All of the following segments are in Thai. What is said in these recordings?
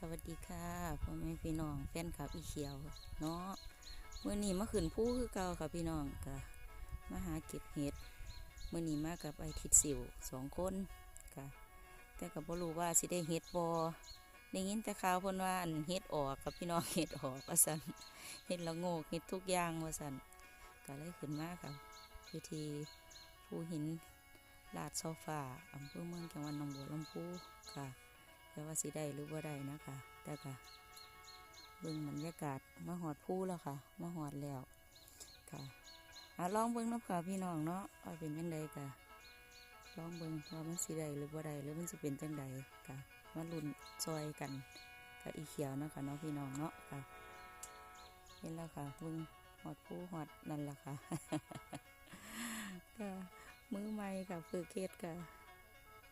สวัสดีค่ะพ่อแม่พี่น้องแฟนคลับอีเขียวเนาะเมื่อนี้มาขึ้นผู้คือเก่าค่ะพี่น้องค่ะมาหาเก็บเห็ดเมื่อนี้มากับไอทิดสิวสองคนค่ะแต่ก็บ่รู้ว่าสิได้เห็ดบอได้ยินแต่ข่าวพนว่าอันเห็ดออกกับพี่น้องเห็ดออกว่าสันเห็ดละโงกเห็ดทุกอย่างว่าสันก็เลยขึ้นมาค่ะพิธีภูหินลาดโซฟาอำเภอเมืองจังหวัดหนองบัวลำพูค่ะ แต่ว่าสิได้หรือว่าได้นะคะแต่ก็เบิ่งบรรยากาศมาหอดผู้แล้วค่ะมาหอดแล้วค่ะอะลองเบิ่งนาะค่ะพี่น้องเนาะว่าเป็นยังไงค่ะลองเบิ่งว่ามันสิได้หรือว่าได้หรือมันสิเป็นจังใดค่ะมาลุ้นซอยกันกับอีเขียวนะคะเนาะพี่น้องเนาะค่ะเห็นแล้วค่ะเบิ่งหอดผู้หอดนั่นแหละค่ะก็มือใหม่กับฝึกเคสค่ะ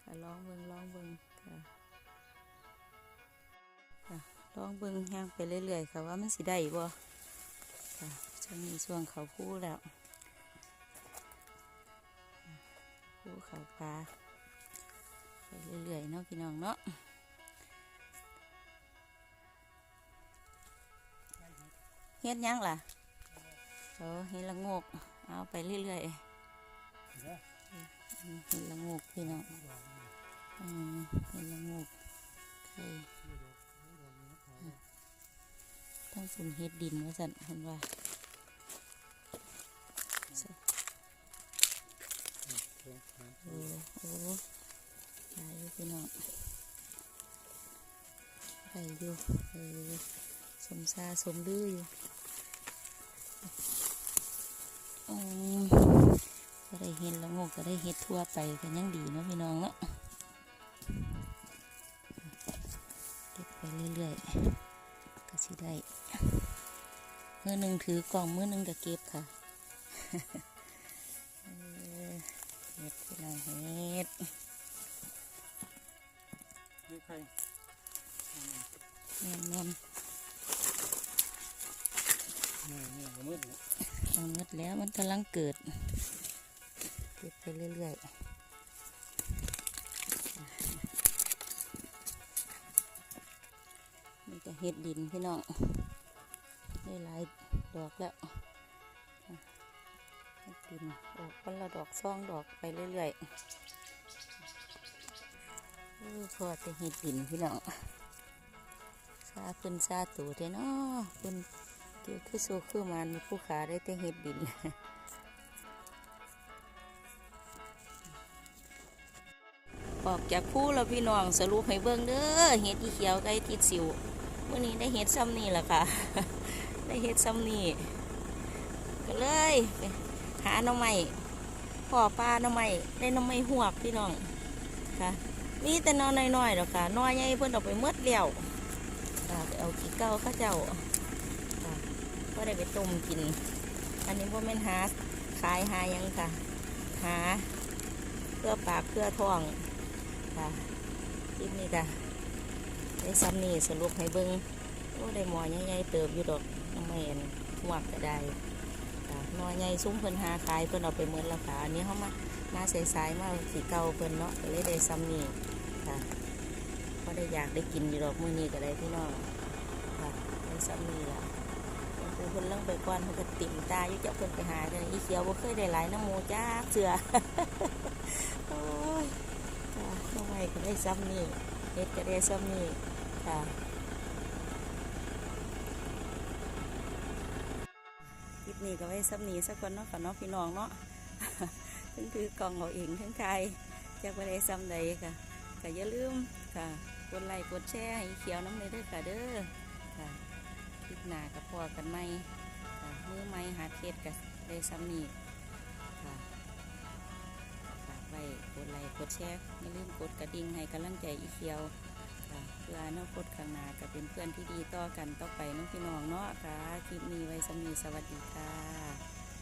ค่ะลองเบิ่งลองเบิ่งค่ะ ค่ะลองเบิ่งย่างไปเรื่อยๆค่ะว่ามันสิได้บ่ค่ะจะมีช่วงเขาคู่แล้วคู่เขาปลาไปเรื่อยๆเนาะพี่น้องเนาะเฮ็ดหยังล่ะโอ้เฮ็ดละงกเอาไปเรื่อยๆเฮ็ดละงกพี่น้องอืมเฮ็ดละงกใช่ ต้องฝุ่นเฮ็ดดินว่าสันเห็นว่าโอ้โอ้ตายอยู่พี่น้องไปอยู่เออสมซาสมลืออยู่อืมก็ได้เห็นแล้วงกก็ได้เห็ดทั่วไปกันยังดีเนาะพี่น้องเนาะเก็บไปเรื่อยๆ สิได้มือหนึ่งถือกล่องมือหนึ่งก็เก็บค่ะเออเห็ดพี่น้องเห็ดนี่ใครแม่นแม่นนี่นี่มืดเนี่ยๆมันหมดแล้วมันกำลังเกิด เก็บไปเรื่อยๆ เห็ดดินพี่น้องได้หลายดอกแล้วเฮ็ดดินออกคนละดอกซ่องดอกไปเรื่อยๆเออพอแต่เห็ดดินพี่น้องซาเพิ่นซาตูเทนาะเพิ่นเกี่ยวคือโซคือมันผู้ขาได้แต่เห็ดดินออกจากผู้แล้วพี่น้องสรุปให้เบิ่งเด้อเห็ดอีเขียวไก่ติดสิว มื้อนี้ได้เห็ดซ้ำนี่แหละค่ะ ได้เห็ดซ้ำนี่ก็เลยหาหน่อไม้พ่อปลาหน่อไม้ได้หน่อไม้หวกพี่น้องค่ะ มีแต่นอนน้อยๆหรอกค่ะน้อยใหญ่เพิ่นเอาไปหมดแล้วค่ะเอาขี้เก้าข้าเจ้าก็ได้ไปต้มกิน อันนี้พวกแม่นหาขายหายังค่ะ หาเพื่อปากเพื่อท้องค่ะคลิปนี้ค่ะ ได้ซ้ำนี่สรุปให้เบิ้งโอ้ได้หมอใหญ่ๆเติบอยู่ดอกน้ำแมนหวักก็ได้ค่ะหนอใหญ่ซุ้มเพิ่นหาขายเพิ่นเอาไปเมือนแล้วค่ะอันนี้เขามามาใสายๆมาสีเก่าเพิ่นเนาะก็เลยได้ซ้ำนี่ค่ะก็ได้อยากได้กินอยู่ดอกมือนี้ก็ได้พี่น้องค่ะได้ซ้ำนี่ละเพิ่นเล่งไปก่อนเพิ่นก็ติ่มตาอยู่เจ้าเพิ่นไปหาเด้ออีเขียวบ่เคยได้หลายน้ำหมูจ้าเสือโอ้ยค่ะทำไมก็ได้ซ้ำนี่เฮ็ดก็ได้ซ้ำนี่ ค่ะคลิปนี้ก็ไว้ซ้ำนี้สักคนเนาะค่ะเนาะพี่น้องเนาะถึงถือกล่องเอาเองทั้งใครจะไปได้ซ้ำใดค่ะก็อย่าลืมค่ะกดไลค์กดแชร์ให้เขียวน้ำเลยเด้อค่ะเด้อค่ะคลิปหน้ากับพอกันไหมค่ะมือไม้หาเทศกับได้ซ้ำนี่ค่ะฝากไว้กดไลค์กดแชร์อย่าลืมกดกระดิ่งให้กำลังใจอีเขียว ค่ะเพื่ออนาคตข้างหน้าก็เป็นเพื่อนที่ดีต่อกันต่อไปน้องพี่น้องเนาะค่ะคลิปนี้ไว้สมีสวัสดีค่ะ